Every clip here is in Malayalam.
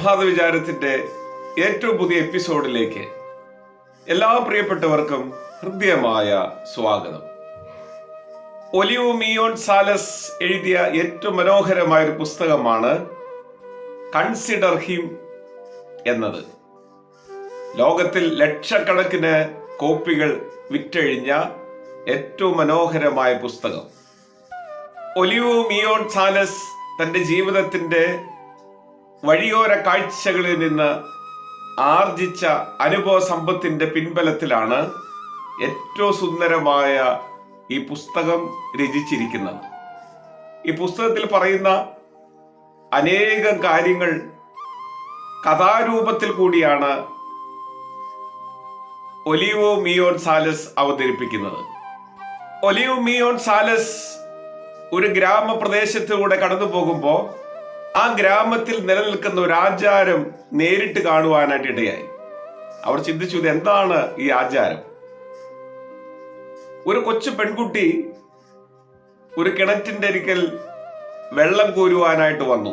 പ്രഭാത വിചാരത്തിന്റെ ഏറ്റവും പുതിയ എപ്പിസോഡിലേക്ക് എല്ലാ പ്രിയപ്പെട്ടവർക്കും ഹൃദ്യമായ സ്വാഗതം. ഒലിയോമിയോൺ സാലസ് എഴുതിയ ഏറ്റവും മനോഹരമായ ഒരു പുസ്തകമാണ് കൺസിഡർ ഹിം എന്നത്. ലോകത്തിൽ ലക്ഷക്കണക്കിന് കോപ്പികൾ വിറ്റഴിഞ്ഞ ഏറ്റവും മനോഹരമായ പുസ്തകം. ഒലിയോ മിയോൺ സാലസ് തന്റെ ജീവിതത്തിന്റെ വഴിയോര കാഴ്ചകളിൽ നിന്ന് ആർജിച്ച അനുഭവ സമ്പത്തിന്റെ പിൻബലത്തിലാണ് ഏറ്റവും സുന്ദരമായ ഈ പുസ്തകം രചിച്ചിരിക്കുന്നത്. ഈ പുസ്തകത്തിൽ പറയുന്ന അനേകം കാര്യങ്ങൾ കഥാരൂപത്തിൽ കൂടിയാണ് ഒലിവോ മിയോൺ സാലസ് അവതരിപ്പിക്കുന്നത്. ഒലിയോ മിയോൺ സാലസ് ഒരു ഗ്രാമപ്രദേശത്തിലൂടെ കടന്നു പോകുമ്പോൾ ആ ഗ്രാമത്തിൽ നിലനിൽക്കുന്ന ഒരു ആചാരം നേരിട്ട് കാണുവാനായിട്ട് ഇടയായി. അവർ ചിന്തിച്ചു ഇത് എന്താണ് ഈ ആചാരം? ഒരു കൊച്ചു പെൺകുട്ടി ഒരു കിണറ്റിന്റെ അരിക്കൽ വെള്ളം കോരുവാനായിട്ട് വന്നു.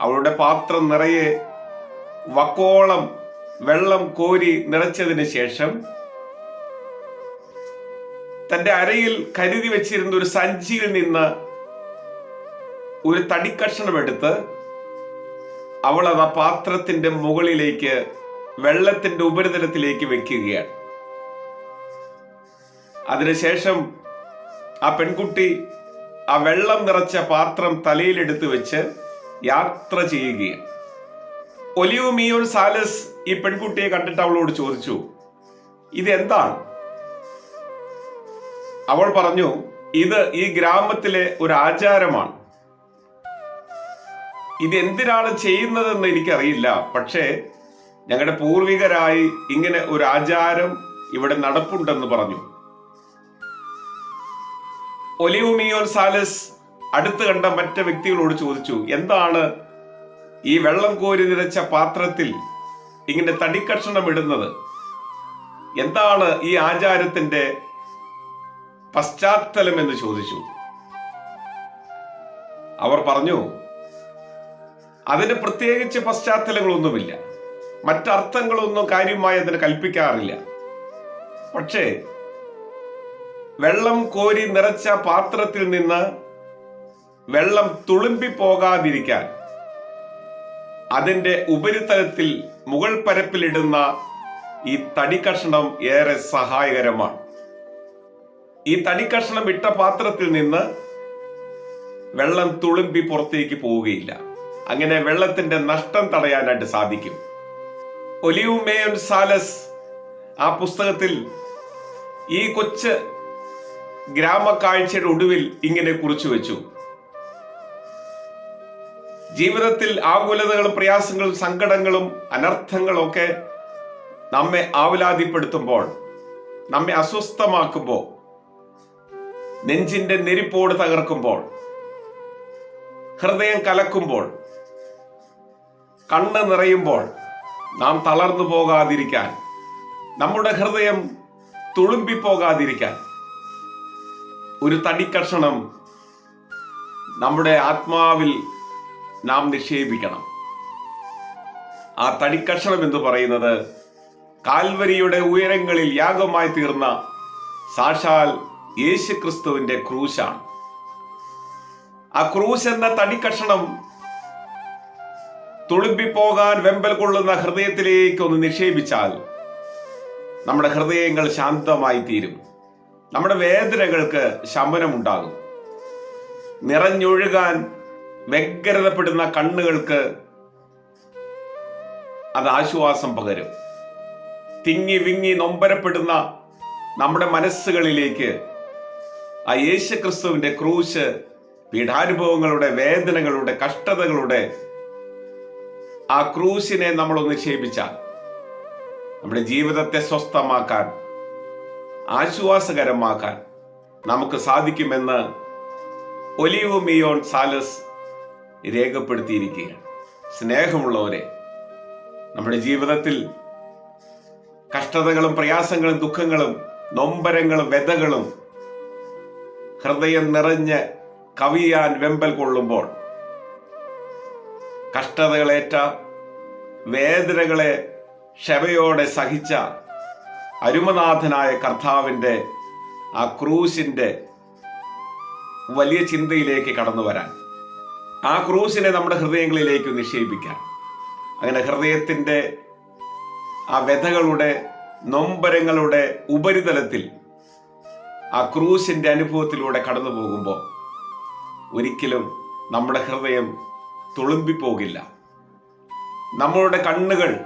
അവളുടെ പാത്രം നിറയെ വക്കോളം വെള്ളം കോരി നിറച്ചതിന് ശേഷം തന്റെ അരയിൽ കരുതി വെച്ചിരുന്ന ഒരു സഞ്ചിയിൽ നിന്ന് ഒരു തടിക്കഷ്ണം എടുത്ത് അവൾ അത് ആ പാത്രത്തിന്റെ മുകളിലേക്ക് വെള്ളത്തിന്റെ ഉപരിതലത്തിലേക്ക് വെക്കുകയാണ്. അതിനുശേഷം ആ പെൺകുട്ടി ആ വെള്ളം നിറച്ച പാത്രം തലയിലെടുത്ത് വെച്ച് യാത്ര ചെയ്യുകയാണ്. ഒലിയോ മിയോൺ സാലസ് ഈ പെൺകുട്ടിയെ കണ്ടിട്ട് അവളോട് ചോദിച്ചു ഇത് എന്താണ്? അവൾ പറഞ്ഞു ഇത് ഈ ഗ്രാമത്തിലെ ഒരു ആചാരമാണ്. ഇത് എന്തിനാണ് ചെയ്യുന്നതെന്ന് എനിക്കറിയില്ല. പക്ഷേ ഞങ്ങളുടെ പൂർവികരായി ഇങ്ങനെ ഒരു ആചാരം ഇവിടെ നടപ്പുണ്ടെന്ന് പറഞ്ഞു. ഒലിവുമിയോൻ സാലസ് അടുത്ത് കണ്ട മറ്റ് വ്യക്തികളോട് ചോദിച്ചു എന്താണ് ഈ വെള്ളം കോരി നിറച്ച പാത്രത്തിൽ ഇങ്ങനെ തടിക്കഷണം ഇടുന്നത്? എന്താണ് ഈ ആചാരത്തിന്റെ പശ്ചാത്തലം എന്ന് ചോദിച്ചു. അവർ പറഞ്ഞു അതിന് പ്രത്യേകിച്ച് പശ്ചാത്തലങ്ങളൊന്നുമില്ല. മറ്റർത്ഥങ്ങളൊന്നും കാര്യമായി അതിന് കൽപ്പിക്കാറില്ല. പക്ഷേ വെള്ളം കോരി നിറച്ച പാത്രത്തിൽ നിന്ന് വെള്ളം തുളുമ്പി പോകാതിരിക്കാൻ അതിന്റെ ഉപരിതലത്തിൽ മുകൾ പരപ്പിലിടുന്ന ഈ തടിക്കഷ്ണം ഏറെ സഹായകരമാണ്. ഈ തടിക്കഷ്ണം ഇട്ട പാത്രത്തിൽ നിന്ന് വെള്ളം തുളുമ്പി പുറത്തേക്ക് പോവുകയില്ല. അങ്ങനെ വെള്ളത്തിന്റെ നഷ്ടം തടയാനായിട്ട് സാധിക്കും. ഒലിവുമേയൻ സാലസ് ആ പുസ്തകത്തിൽ ഈ കൊച്ച് ഗ്രാമക്കാഴ്ചയുടെ ഒടുവിൽ ഇങ്ങനെ കുറിച്ചു വെച്ചു. ജീവിതത്തിൽ ആകുലതകളും പ്രയാസങ്ങളും സങ്കടങ്ങളും അനർത്ഥങ്ങളും ഒക്കെ നമ്മെ ആവലാതിപ്പെടുത്തുമ്പോൾ നമ്മെ അസ്വസ്ഥമാക്കുമ്പോൾ നെഞ്ചിന്റെ നെരിപ്പോട് തകർക്കുമ്പോൾ ഹൃദയം കലക്കുമ്പോൾ കണ്ണ് നിറയുമ്പോൾ നാം തളർന്നു പോകാതിരിക്കാൻ നമ്മുടെ ഹൃദയം തുളുമ്പിപ്പോകാതിരിക്കാൻ ഒരു തടിക്കഷണം നമ്മുടെ ആത്മാവിൽ നാം നിക്ഷേപിക്കണം. ആ തടിക്കഷണം എന്ന് പറയുന്നത് കാൽവരിയുടെ ഉയരങ്ങളിൽ യാഗമായി തീർന്ന സാക്ഷാൽ യേശുക്രിസ്തുവിന്റെ ക്രൂശാണ്. ആ ക്രൂശ് എന്ന തടിക്കഷണം തുളുമ്പിപ്പോകാൻ വെമ്പൽ കൊള്ളുന്ന ഹൃദയത്തിലേക്ക് ഒന്ന് നിക്ഷേപിച്ചാൽ നമ്മുടെ ഹൃദയങ്ങൾ ശാന്തമായി തീരും. നമ്മുടെ വേദനകൾക്ക് ശമനമുണ്ടാകും. നിറഞ്ഞൊഴുകാൻ വ്യഗ്രതപ്പെടുന്ന കണ്ണുകൾക്ക് അത് ആശ്വാസം പകരും. തിങ്ങി വിങ്ങി നൊമ്പരപ്പെടുന്ന നമ്മുടെ മനസ്സുകളിലേക്ക് ആ യേശുക്രിസ്തുവിന്റെ ക്രൂശ് പീഠാനുഭവങ്ങളുടെ വേദനകളുടെ കഷ്ടതകളുടെ ആ ക്രൂശിനെ നമ്മൾ ക്ഷേപിച്ചാൽ നമ്മുടെ ജീവിതത്തെ സ്വസ്ഥമാക്കാൻ ആശ്വാസകരമാക്കാൻ നമുക്ക് സാധിക്കുമെന്ന് ഒലിവ് മിയോൺ സാലസ് രേഖപ്പെടുത്തിയിരിക്കുകയാണ്. സ്നേഹമുള്ളവരെ നമ്മുടെ ജീവിതത്തിൽ കഷ്ടതകളും പ്രയാസങ്ങളും ദുഃഖങ്ങളും നൊമ്പരങ്ങളും വ്യതകളും ഹൃദയം നിറഞ്ഞ് കവിയാൻ വെമ്പൽ കൊള്ളുമ്പോൾ കഷ്ടതകളേറ്റ വേദനകളെ ക്ഷമയോടെ സഹിച്ച അരുമനാഥനായ കർത്താവിന്റെ ആ ക്രൂശിന്റെ വലിയ ചിന്തയിലേക്ക് കടന്നു വരാൻ. ആ ക്രൂശിനെ നമ്മുടെ ഹൃദയങ്ങളിലേക്ക് നിക്ഷേപിക്കാൻ. അങ്ങനെ ഹൃദയത്തിന്റെ ആ വ്യഥകളുടെ നൊമ്പരങ്ങളുടെ ഉപരിതലത്തിൽ ആ ക്രൂശിന്റെ അനുഭവത്തിലൂടെ കടന്നു പോകുമ്പോൾ ഒരിക്കലും നമ്മുടെ ഹൃദയം തുളുമ്പിപ്പോകില്ല. നമ്മളുടെ കണ്ണുകൾ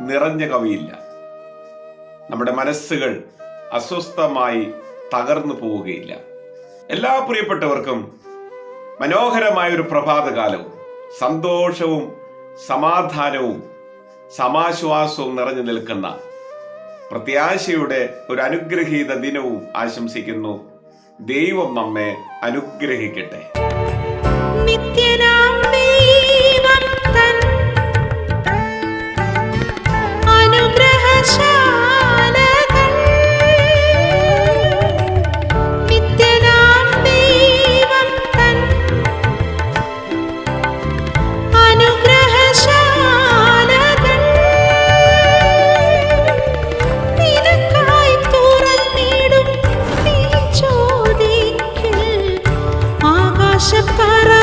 നിറഞ്ഞ കവിയില്ല. നമ്മുടെ മനസ്സുകൾ അസ്വസ്ഥമായി തകർന്നു പോവുകയില്ല. എല്ലാ പ്രിയപ്പെട്ടവർക്കും മനോഹരമായ ഒരു പ്രഭാതകാലവും സന്തോഷവും സമാധാനവും സമാശ്വാസവും നിറഞ്ഞു നിൽക്കുന്ന പ്രത്യാശയുടെ ഒരു അനുഗ്രഹീത ദിനവും ആശംസിക്കുന്നു. ദൈവം നമ്മെ അനുഗ്രഹിക്കട്ടെ. നിത്യനാം apaixonar